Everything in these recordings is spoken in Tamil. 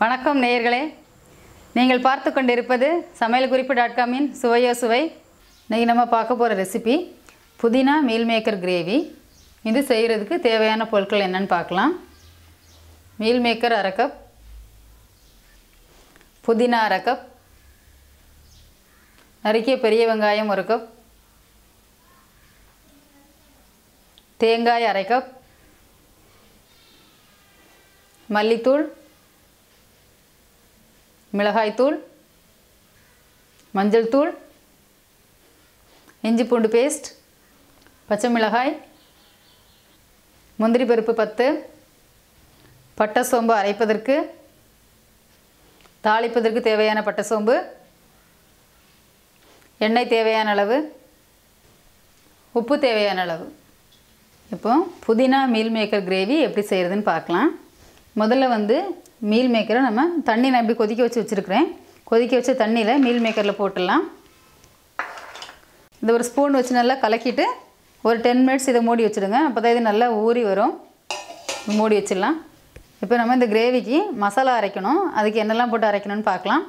வணக்கம் நேயர்களே. நீங்கள் பார்த்து கொண்டிருப்பது சமையல் குறிப்பு டாட் காமின் சுவையோ சுவை. இன்றைக்கி நம்ம பார்க்க போகிற ரெசிபி புதினா மீல் மேக்கர் கிரேவி இது செய்கிறதுக்கு தேவையான பொருட்கள் என்னன்னு பார்க்கலாம். மீல் மேக்கர் அரை கப் புதினா அரை கப் நறுக்கிய பெரிய வெங்காயம் ஒரு கப் தேங்காய் அரை கப் மல்லித்தூள். மிளகாய்த்தூள் மஞ்சள் தூள் இஞ்சி பூண்டு பேஸ்ட் பச்சை மிளகாய் முந்திரி பருப்பு பத்து பட்டை சோம்பு அரைப்பதற்கு தாளிப்பதற்கு தேவையான பட்டை சோம்பு எண்ணெய் தேவையான அளவு உப்பு தேவையான அளவு. இப்போ புதினா மீல் மேக்கர் கிரேவி எப்படி செய்கிறதுன்னு பார்க்கலாம். முதல்ல வந்து மீல் மேக்கரை நம்ம தண்ணி நான் இப்படி கொதிக்க வச்சு வச்சுருக்கிறேன். கொதிக்க வச்ச தண்ணியில் மீல் மேக்கரில் போட்டுடலாம். இந்த ஒரு ஸ்பூன் வச்சு நல்லா கலக்கிட்டு ஒரு டென் மினிட்ஸ் இதை மூடி வச்சுடுங்க. அப்போ தான் இது நல்லா ஊறி வரும். மூடி வச்சிடலாம். இப்போ நம்ம இந்த கிரேவிக்கு மசாலா அரைக்கணும். அதுக்கு என்னெல்லாம் போட்டு அரைக்கணும்னு பார்க்கலாம்.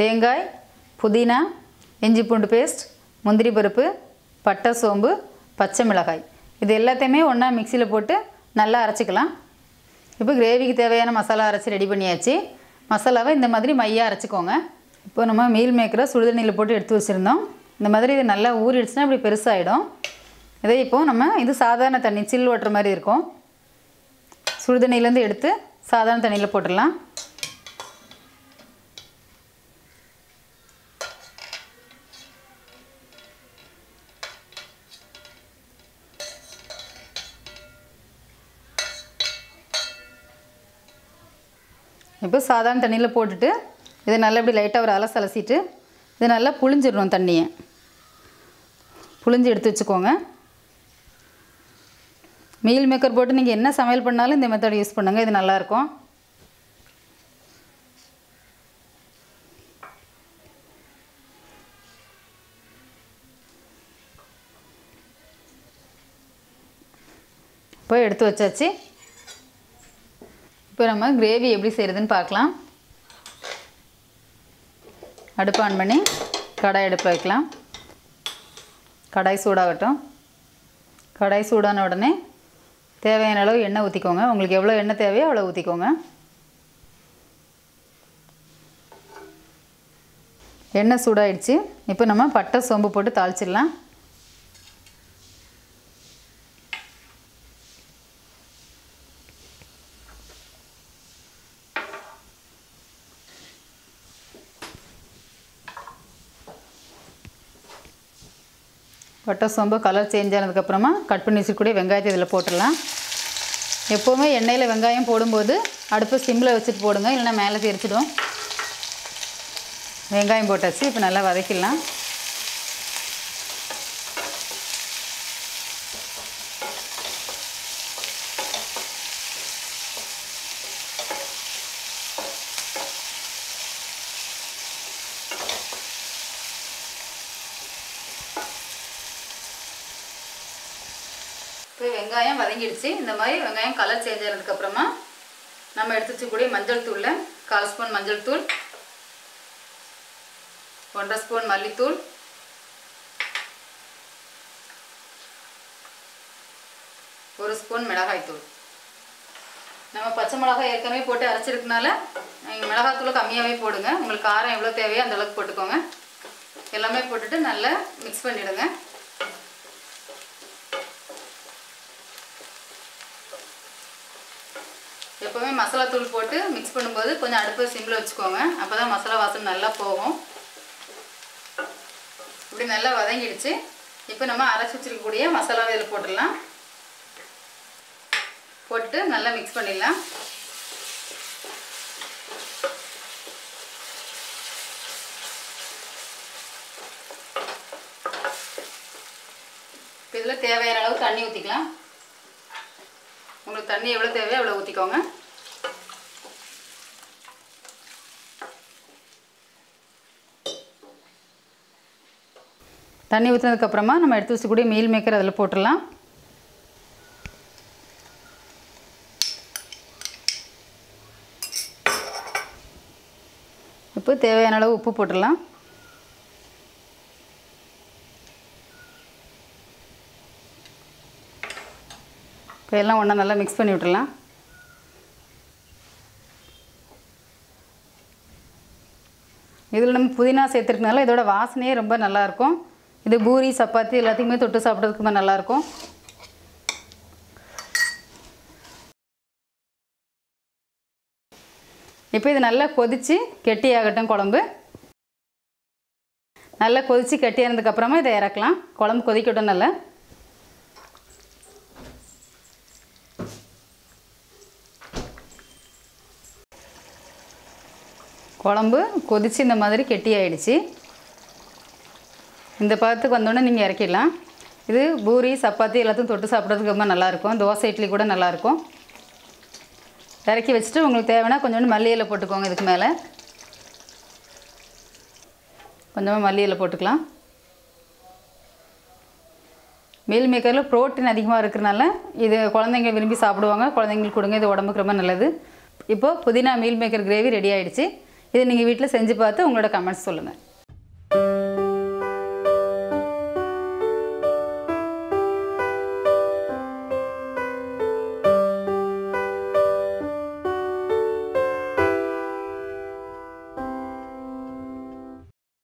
தேங்காய் புதினா இஞ்சி பூண்டு பேஸ்ட் முந்திரி பருப்பு பட்டை சோம்பு பச்சை மிளகாய். இது எல்லாத்தையுமே ஒன்றா மிக்சியில் போட்டு நல்லா அரைச்சிக்கலாம். இப்போ கிரேவிக்கு தேவையான மசாலா அரைச்சி ரெடி பண்ணியாச்சு. மசாலாவை இந்த மாதிரி மையாக அரைச்சிக்கோங்க. இப்போ நம்ம மீல் மேக்கரை சுடுதண்ணியில் போட்டு எடுத்து வச்சுருந்தோம். இந்த மாதிரி இது நல்லா ஊறிடுச்சுன்னா இப்படி பெருசாகிடும் இதே இப்போது நம்ம இது சாதாரண தண்ணி சில் ஓட்டுற மாதிரி இருக்கும். சுடுதண்ணிலேருந்து எடுத்து சாதாரண தண்ணியில் போட்டுடலாம். இப்போ சாதாரண தண்ணியில் போட்டுட்டு இதை நல்லா இப்படி லைட்டாக ஒரு அலசு அலசிட்டு இதை நல்லா புளிஞ்சிடணும் தண்ணியை. புழிஞ்சு எடுத்து வச்சுக்கோங்க. மீல் மேக்கர் போட்டு நீங்கள் என்ன சமையல் பண்ணாலும் இந்த மெத்தட் யூஸ் பண்ணுங்கள் இது நல்லாயிருக்கும் இப்போ எடுத்து வச்சாச்சு. இப்போ நம்ம கிரேவி எப்படி செய்கிறதுன்னு பார்க்கலாம். அடுப்பு ஆன் பண்ணி கடாய் அடுப்பில் வைக்கலாம். கடாய் சூடாகட்டும். கடாய் சூடான உடனே தேவையான அளவு எண்ணெய் ஊற்றிக்கோங்க உங்களுக்கு எவ்வளோ எண்ணெய் தேவையோ அவ்வளோ ஊற்றிக்கோங்க எண்ணெய் சூடாயிடுச்சு. இப்போ நம்ம பட்டை சோம்பு போட்டு தாளிச்சிடலாம். வட்டை சோம்பு கலர் சேஞ்ச் ஆனதுக்கப்புறமா கட் பண்ணி வச்சுக்கூடிய வெங்காயத்தை இதில் போட்டுடலாம். எப்போவுமே எண்ணெயில் வெங்காயம் போடும்போது அடுப்பு சிம்மில் வச்சுட்டு போடுங்க இல்லைன்னா மேலே தெரிச்சிடும் வெங்காயம் போட்டாச்சு இப்போ நல்லா வதக்கிடலாம் இப்போ வெங்காயம் வதங்கிடுச்சு. இந்த மாதிரி வெங்காயம் கலர் சேஞ்ச் ஆனதுக்கப்புறமா நம்ம எடுத்து வச்சுக்கூடிய மஞ்சள் தூளில் கால் ஸ்பூன் மஞ்சள் தூள் ஒன்றரை ஸ்பூன் மல்லித்தூள் ஒரு ஸ்பூன் மிளகாய்த்தூள் நம்ம பச்சை மிளகாய் ஏற்கனவே போட்டு அரைச்சிருக்கனால நீங்கள் மிளகாத்தூளை கம்மியாகவே போடுங்க. உங்களுக்கு காரம் எவ்வளோ தேவையோ அந்த அளவுக்கு போட்டுக்கோங்க. எல்லாமே போட்டுட்டு நல்லா மிக்ஸ் பண்ணிவிடுங்க எப்போவுமே மசாலா தூள் போட்டு மிக்ஸ் பண்ணும்போது கொஞ்சம் அடுப்பு சிம்மில் வச்சுக்கோங்க. அப்போ தான் மசாலா வாசனை நல்லா போகும். இப்படி நல்லா வதங்கிடுச்சு. இப்போ நம்ம அரைச்சி வச்சிருக்கக்கூடிய மசாலாவை இதில் போட்டுடலாம். போட்டு நல்லா மிக்ஸ் பண்ணிடலாம். இப்போ இதில் தேவையான அளவு தண்ணி ஊற்றிக்கலாம் உங்களுக்கு தண்ணி எவ்வளோ தேவையோ அவ்வளோ ஊற்றிக்கோங்க தண்ணி ஊற்றினதுக்கப்புறமா நம்ம எடுத்து வச்சுக்கூடிய மீல் மேக்கர் அதில் போட்டுடலாம். இப்போ தேவையான அளவு உப்பு போட்டுடலாம். இப்போ எல்லாம் ஒன்றா நல்லா மிக்ஸ் பண்ணி விட்டுடலாம் இதில் நம்ம புதினா சேர்த்துருக்கனால இதோட வாசனையே ரொம்ப நல்லாயிருக்கும் இது பூரி சப்பாத்தி எல்லாத்தையுமே தொட்டு சாப்பிட்றதுக்கு நல்லாயிருக்கும் இப்போ இது நல்லா கொதித்து கெட்டியாகட்டும் குழம்பு. நல்லா கொதித்து கெட்டியானதுக்கப்புறமா இதை இறக்கலாம். குழம்பு கொதிக்கட்டும் நல்லா. குழம்பு கொதித்து இந்த மாதிரி கெட்டியாயிடுச்சு இந்த பதத்துக்கு வந்தோடனே நீங்கள் இறக்கிடலாம். இது பூரி சப்பாத்தி எல்லாத்தையும் தொட்டு சாப்பிட்றதுக்கு ரொம்ப நல்லாயிருக்கும். தோசை இட்லி கூட நல்லாயிருக்கும். இறக்கி வச்சுட்டு உங்களுக்கு தேவைன்னா கொஞ்சோண்டு மல்லியில் போட்டுக்கோங்க இதுக்கு மேலே. கொஞ்சமாக மல்லியில் போட்டுக்கலாம். மீல் மேக்கரில் ப்ரோட்டீன் அதிகமாக இருக்கிறனால இது குழந்தைங்க விரும்பி சாப்பிடுவாங்க. குழந்தைங்களுக்கு கொடுங்க இது உடம்புக்கு ரொம்ப நல்லது. இப்போது புதினா மீல் மேக்கர் கிரேவி ரெடி ஆகிடுச்சு இதை நீங்கள் வீட்டில் செஞ்சு பார்த்து உங்களோட கமெண்ட்ஸ் சொல்லுங்கள்